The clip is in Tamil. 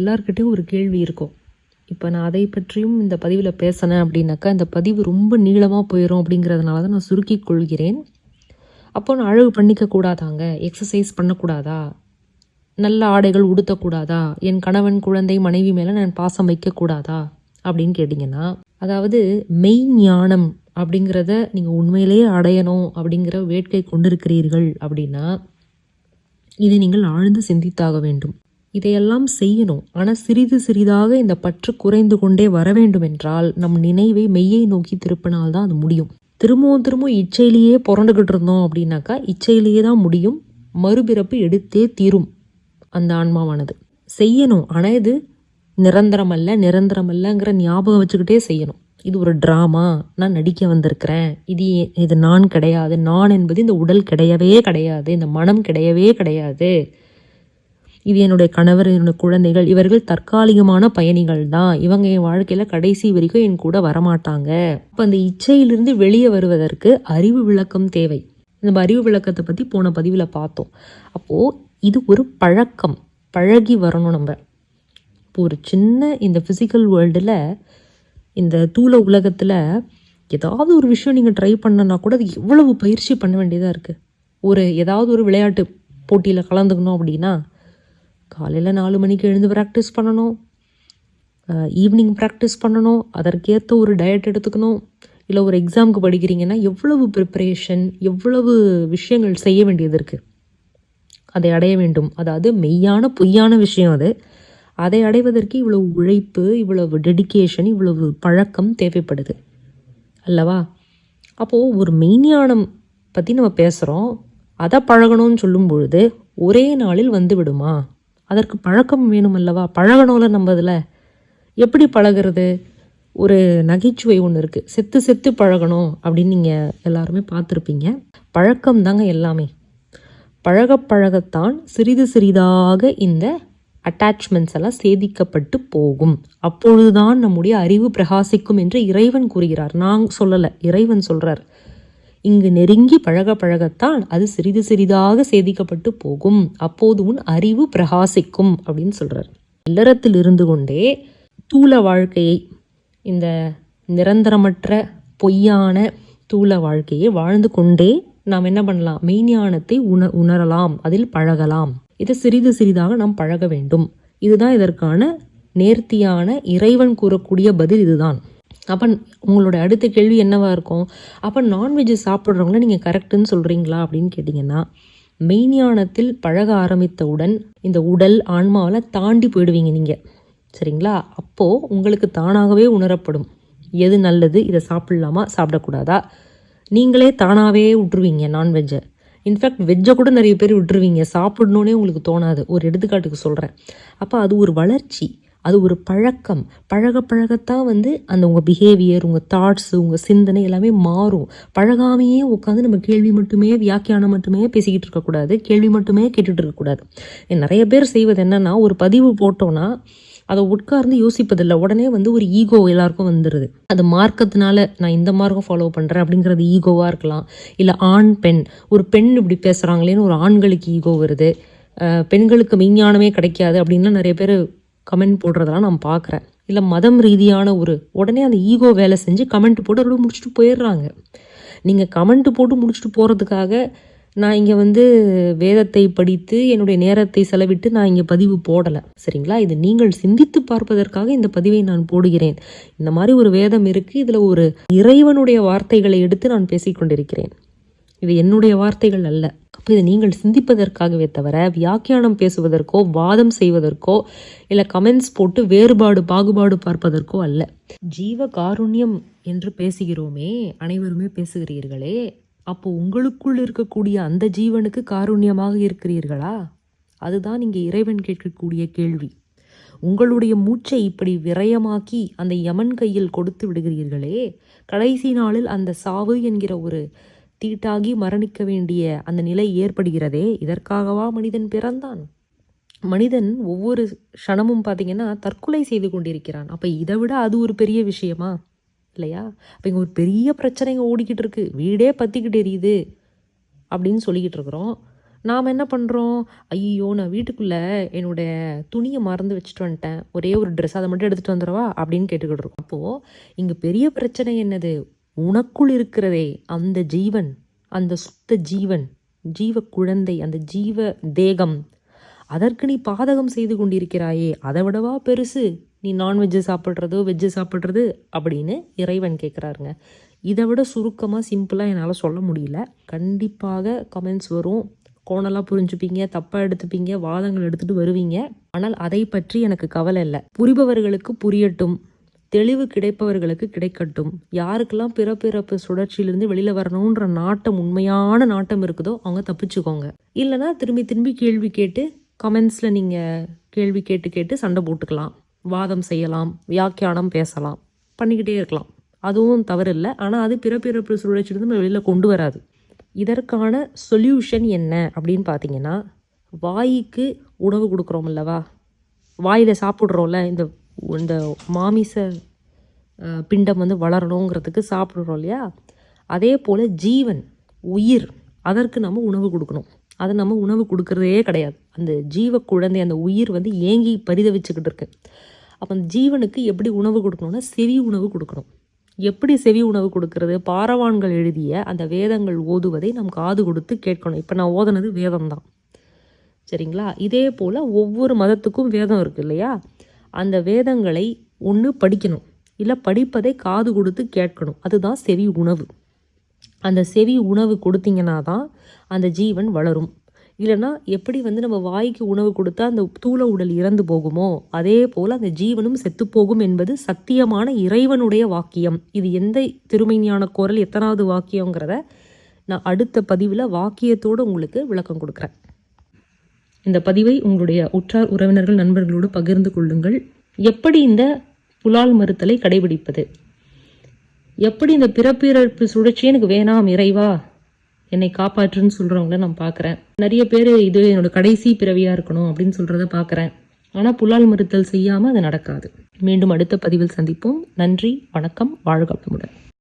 எல்லார்கிட்டையும் ஒரு கேள்வி இருக்கும். இப்போ நான் அதை பற்றியும் இந்த பதிவில் பேசினேன் அப்படின்னாக்கா இந்த பதிவு ரொம்ப நீளமாக போயிடும் அப்படிங்கிறதுனால தான் நான் சுருக்கிக் கொள்கிறேன். அப்போ நான் அழகு பண்ணிக்க கூடாதாங்க? எக்ஸசைஸ் பண்ணக்கூடாதா? நல்ல ஆடைகள் உடுத்தக்கூடாதா? என் கணவன் குழந்தை மனைவி மேலே நான் பாசம் வைக்கக்கூடாதா அப்படின்னு கேட்டிங்கன்னா அதாவது மெய் ஞானம் அப்படிங்கிறத நீங்கள் உண்மையிலேயே அடையணும் அப்படிங்கிற வேட்கை கொண்டிருக்கிறீர்கள் அப்படின்னா இதை நீங்கள் ஆழ்ந்து சிந்தித்தாக வேண்டும். இதையெல்லாம் செய்யணும். ஆனால் சிறிது சிறிதாக இந்த பற்று குறைந்து கொண்டே வர வேண்டும் என்றால் நம் நினைவை மெய்யை நோக்கி திருப்பினால்தான் அது முடியும். திரும்பவும் திரும்பவும் இச்சையிலேயே புரண்டுகிட்டு இருந்தோம் அப்படின்னாக்கா இச்சையிலேயே தான் முடியும். மறுபிறப்பு எடுத்தே தீரும் அந்த ஆன்மாவானது. செய்யணும். ஆனால் இது நிரந்தரம் அல்ல நிரந்தரம் அல்லங்கிற ஞாபகம் வச்சுக்கிட்டே செய்யணும். இது ஒரு ட்ராமா நான் நடிக்க வந்திருக்கிறேன். இது இது நான் கிடையாது. நான் என்பது இந்த உடல் கிடையவே கிடையாது. இந்த மனம் கிடையவே கிடையாது. இது என்னுடைய கணவர் என்னுடைய குழந்தைகள் இவர்கள் தற்காலிகமான பயணிகள் தான். இவங்க என் வாழ்க்கையில் கடைசி வரைக்கும் என் கூட வரமாட்டாங்க. அப்போ அந்த இச்சையிலிருந்து வெளியே வருவதற்கு அறிவு விளக்கம் தேவை. நம்ம அறிவு விளக்கத்தை பற்றி போன பதிவில் பார்த்தோம். அப்போது இது ஒரு பழக்கம். பழகி வரணும் நம்ம. இப்போ ஒரு சின்ன இந்த ஃபிசிக்கல் வேர்ல்டில் இந்த தூள உலகத்தில் ஏதாவது ஒரு விஷயம் நீங்கள் ட்ரை பண்ணனா கூட அது எவ்வளவு பயிற்சி பண்ண வேண்டியதாக இருக்குது ஒரு ஏதாவது ஒரு விளையாட்டு போட்டியில் கலந்துக்கணும் அப்படின்னா காலையில் நாலு மணிக்கு எழுந்து ப்ராக்டிஸ் பண்ணணும். ஈவினிங் ப்ராக்டிஸ் பண்ணணும். அதற்கேற்ற ஒரு டயட் எடுத்துக்கணும். இல்லை ஒரு எக்ஸாமுக்கு படிக்கிறீங்கன்னா எவ்வளவு ப்ரிப்பரேஷன் எவ்வளவு விஷயங்கள் செய்ய வேண்டியது இருக்குது அதை அடைய வேண்டும். அதாவது மெய்யான பொய்யான விஷயம் அது. அதை அடைவதற்கு இவ்வளவு உழைப்பு இவ்வளவு டெடிகேஷன் இவ்வளவு பழக்கம் தேவைப்படுது. அல்லவா? அப்போது ஒரு மெய்ஞானம் பற்றி நம்ம பேசுகிறோம் அதை பழகணும்னு சொல்லும் பொழுது ஒரே நாளில் வந்து விடுமா? அதற்கு பழக்கம் வேணும் அல்லவா பழகணும்ல நம்ம அதில். எப்படி பழகிறது? ஒரு நகைச்சுவை ஒன்று இருக்குது செத்து செத்து பழகணும் அப்படின்னு நீங்கள் எல்லாருமே பார்த்துருப்பீங்க. பழக்கம் தாங்க எல்லாமே. பழக பழகத்தான் சிறிது சிறிதாக இந்த அட்டாச்மெண்ட்ஸ் எல்லாம் சேதிக்கப்பட்டு போகும். அப்பொழுதுதான் நம்முடைய அறிவு பிரகாசிக்கும் என்று இறைவன் கூறுகிறார். நான் சொல்லலை இறைவன் சொல்கிறார் இங்கு நெருங்கி பழக பழகத்தான் அது சிறிது சிறிதாக சேதிக்கப்பட்டு போகும். அப்போது உன் அறிவு பிரகாசிக்கும் அப்படின்னு சொல்கிறார் இல்லறத்தில் இருந்து கொண்டே தூள வாழ்க்கையை இந்த நிரந்தரமற்ற பொய்யான தூள வாழ்க்கையை வாழ்ந்து கொண்டே நாம் என்ன பண்ணலாம்? மெய்ஞானத்தை உண உணரலாம் அதில் பழகலாம். இதை சிறிது சிறிதாக நாம் பழக வேண்டும். இதுதான் இதற்கான நேர்த்தியான இறைவன் கூறக்கூடிய பதில் இதுதான். அப்போ உங்களோட அடுத்த கேள்வி என்னவா இருக்கும்? அப்போ நான்வெஜ் சாப்பிட்றவங்கள நீங்கள் கரெக்டுன்னு சொல்கிறீங்களா அப்படின்னு கேட்டிங்கன்னா மெய்ஞானத்தில் பழக ஆரம்பித்தவுடன் இந்த உடல் ஆன்மாவில் தாண்டி போயிடுவீங்க நீங்கள் சரிங்களா? அப்போது உங்களுக்கு தானாகவே உணரப்படும். எது நல்லது இதை சாப்பிட்லாமா சாப்பிடக்கூடாதா? நீங்களே தானாகவே விட்டுருவீங்க நான்வெஜ்ஜை இன்ஃபேக்ட் வெஜ்ஜை கூட நிறைய பேர் விட்டுருவீங்க சாப்பிடணுன்னே உங்களுக்கு தோணாது. ஒரு எடுத்துக்காட்டுக்கு சொல்கிறேன் அப்போ அது ஒரு வளர்ச்சி. அது ஒரு பழக்கம். பழக பழகத்தான் வந்து அந்த உங்கள் பிஹேவியர் உங்கள் தாட்ஸ் உங்கள் சிந்தனை எல்லாமே மாறும். பழகாமையே உட்காந்து நம்ம கேள்வி மட்டுமே வியாக்கியானம் மட்டுமே பேசிக்கிட்டு இருக்கக்கூடாது கேள்வி மட்டுமே கேட்டுட்டு இருக்கக்கூடாது நிறைய பேர் செய்வது என்னன்னா ஒரு பதிவு போட்டோன்னா அதை உட்கார்ந்து யோசிப்பதில்லை. உடனே வந்து ஒரு ஈகோ எல்லாருக்கும் வந்துடுது அது மார்க்கத்தினால நான் இந்த மார்க்கம் ஃபாலோ பண்ணுறேன் அப்படிங்கிறது ஈகோவாக இருக்கலாம். இல்லை ஆண் பெண். ஒரு பெண் இப்படி பேசுகிறாங்களேன்னு ஒரு ஆண்களுக்கு ஈகோ வருது. பெண்களுக்கு விஞ்ஞானமே கிடைக்காது அப்படின்லாம் நிறைய பேர் கமெண்ட் போடுறதெல்லாம் நான் பார்க்குறேன். இல்லை மதம் ரீதியான ஒரு உடனே அந்த ஈகோ வேலை செஞ்சு கமெண்ட் போட்டு அதோட முடிச்சுட்டு போயிடுறாங்க. நீங்கள் கமெண்ட் போட்டு முடிச்சுட்டு போகிறதுக்காக நான் இங்கே வந்து வேதத்தை படித்து என்னுடைய நேரத்தை செலவிட்டு நான் இங்கே பதிவு போடலை. சரிங்களா? இது நீங்கள் சிந்தித்து பார்ப்பதற்காக இந்த பதிவை நான் போடுகிறேன். இந்த மாதிரி ஒரு வேதம் இருக்குது இதில் ஒரு இறைவனுடைய வார்த்தைகளை எடுத்து நான் பேசிக்கொண்டிருக்கிறேன். இது என்னுடைய வார்த்தைகள் அல்ல. இதை நீங்கள் சிந்திப்பதற்காகவே தவிர வியாக்கியானம் பேசுவதற்கோ வாதம் செய்வதற்கோ இல்லை கமெண்ட்ஸ் போட்டு வேறுபாடு பாகுபாடு பார்ப்பதற்கோ அல்ல. ஜீவ காருண்யம் என்று பேசுகிறோமே அனைவருமே பேசுகிறீர்களே அப்போ உங்களுக்குள் இருக்கக்கூடிய அந்த ஜீவனுக்கு காருண்யமாக இருக்கிறீர்களா? அதுதான் இங்கே இறைவன் கேட்கக்கூடிய கேள்வி. உங்களுடைய மூச்சை இப்படி விரயமாக்கி அந்த யமன் கையில் கொடுத்து விடுகிறீர்களே கடைசி நாளில் அந்த சாவு என்கிற ஒரு தீட்டாகி மரணிக்க வேண்டிய அந்த நிலை ஏற்படுகிறதே இதற்காகவா மனிதன் பிறந்தான்? மனிதன் ஒவ்வொரு க்ஷணமும் பார்த்தீங்கன்னா தற்கொலை செய்து கொண்டிருக்கிறான். அப்போ இதை விட அது ஒரு பெரிய விஷயமா? இல்லையா? அப்போ இங்கே ஒரு பெரிய பிரச்சனைங்க ஓடிக்கிட்டு இருக்கு. வீடே பற்றிக்கிட்டு எரியுது அப்படின்னு சொல்லிக்கிட்டு இருக்கிறோம். நாம் என்ன பண்ணுறோம் ஐயோ நான் வீட்டுக்குள்ளே என்னுடைய துணியை மறந்து வச்சுட்டு வந்துட்டேன். ஒரே ஒரு ட்ரெஸ் அதை மட்டும் எடுத்துகிட்டு வந்துடவா? அப்படின்னு கேட்டுக்கிட்டு இருக்கோம். அப்போது இங்கே பெரிய பிரச்சனை என்னது? உனக்குள் இருக்கிறதே அந்த ஜீவன் அந்த சுத்த ஜீவன் ஜீவ குழந்தை அந்த ஜீவ தேகம். அதற்கு நீ பாதகம் செய்து கொண்டிருக்கிறாயே அதை விடவா பெருசு? நீ நான்வெஜ்ஜு சாப்பிட்றதோ வெஜ்ஜு சாப்பிட்றது? அப்படின்னு இறைவன் கேட்குறாருங்க. இதை விட சுருக்கமாக சிம்பிளாக என்னால் சொல்ல முடியல. கண்டிப்பாக கமெண்ட்ஸ் வரும். கோணலாக புரிஞ்சுப்பீங்க தப்பாக எடுத்துப்பீங்க வாதங்கள் எடுத்துகிட்டு வருவீங்க. ஆனால் அதை பற்றி எனக்கு கவலை இல்லை. புரிபவர்களுக்கு புரியட்டும். தெளிவு கிடைப்பவர்களுக்கு கிடைக்கட்டும். யாருக்கெல்லாம் பிறப்பிறப்பு சுழற்சியிலிருந்து வெளியில் வரணுன்ற நாட்டம் உண்மையான நாட்டம் இருக்குதோ அவங்க தப்பிச்சுக்கோங்க. இல்லைன்னா திரும்பி திரும்பி கேள்வி கேட்டு கமெண்ட்ஸில் நீங்கள் கேள்வி கேட்டு கேட்டு சண்டை போட்டுக்கலாம். வாதம் செய்யலாம் வியாக்கியானம் பேசலாம் பண்ணிக்கிட்டே இருக்கலாம். அதுவும் தவறில்லை. ஆனால் அது பிறப்பிறப்பு சுழற்சியிலிருந்து நம்ம வெளியில் கொண்டு வராது. இதற்கான சொல்யூஷன் என்ன அப்படின்னு பார்த்தீங்கன்னா வாய்க்கு உணவு கொடுக்குறோம் இல்லவா வாயில் சாப்பிட்றோம்ல இந்த இந்த மாமிச பிண்டம் வந்து வளரணுங்கிறதுக்கு சாப்பிட்றோம் இல்லையா? அதே போல் ஜீவன் உயிர் அதற்கு நம்ம உணவு கொடுக்கணும். அதை நம்ம உணவு கொடுக்கறதே கிடையாது. அந்த ஜீவ குழந்தை அந்த உயிர் வந்து ஏங்கி பரிதவிச்சுக்கிட்டு இருக்கு. அப்போ அந்த ஜீவனுக்கு எப்படி உணவு கொடுக்கணும்னா செவி உணவு கொடுக்கணும். எப்படி செவி உணவு கொடுக்கறது? பாரவான்கள் எழுதிய அந்த வேதங்கள் ஓதுவதை நாம் காது கொடுத்து கேட்கணும். இப்போ நான் ஓதுனது வேதம் தான் சரிங்களா? இதே போல் ஒவ்வொரு மதத்துக்கும் வேதம் இருக்குது இல்லையா? அந்த வேதங்களை ஒன்று படிக்கணும். இல்லை படிப்பதை காது கொடுத்து கேட்கணும். அதுதான் செவி உணவு. அந்த செவி உணவு கொடுத்தீங்கன்னா தான் அந்த ஜீவன் வளரும். இல்லைன்னா எப்படி வந்து நம்ம வாய்க்கு உணவு கொடுத்தா அந்த தூள உடல் இறந்து போகுமோ? அதே போல் அந்த ஜீவனும் செத்துப்போகும் என்பது சத்தியமான இறைவனுடைய வாக்கியம். இது எந்த திருமைஞான குரல் எத்தனாவது வாக்கியங்கிறத நான் அடுத்த பதிவில் வாக்கியத்தோடு உங்களுக்கு விளக்கம் கொடுக்குறேன். இந்த பதிவை உங்களுடைய உற்றார் உறவினர்கள் நண்பர்களோடு பகிர்ந்து கொள்ளுங்கள். எப்படி இந்த புலால் மறுத்தலை கடைபிடிப்பது? எப்படி இந்த பிறப்பிறப்பு சுழற்சி எனக்கு வேணாம் இறைவா என்னை காப்பாற்றுன்னு சொல்கிறவங்கள நான் பார்க்குறேன் நிறைய பேர் இது என்னோட கடைசி பிறவியாக இருக்கணும் அப்படின்னு சொல்கிறத பார்க்குறேன் ஆனால் புலால் மறுத்தல் செய்யாமல் அது நடக்காது. மீண்டும் அடுத்த பதிவில் சந்திப்போம். நன்றி வணக்கம் வாழ்க வளமுடன்.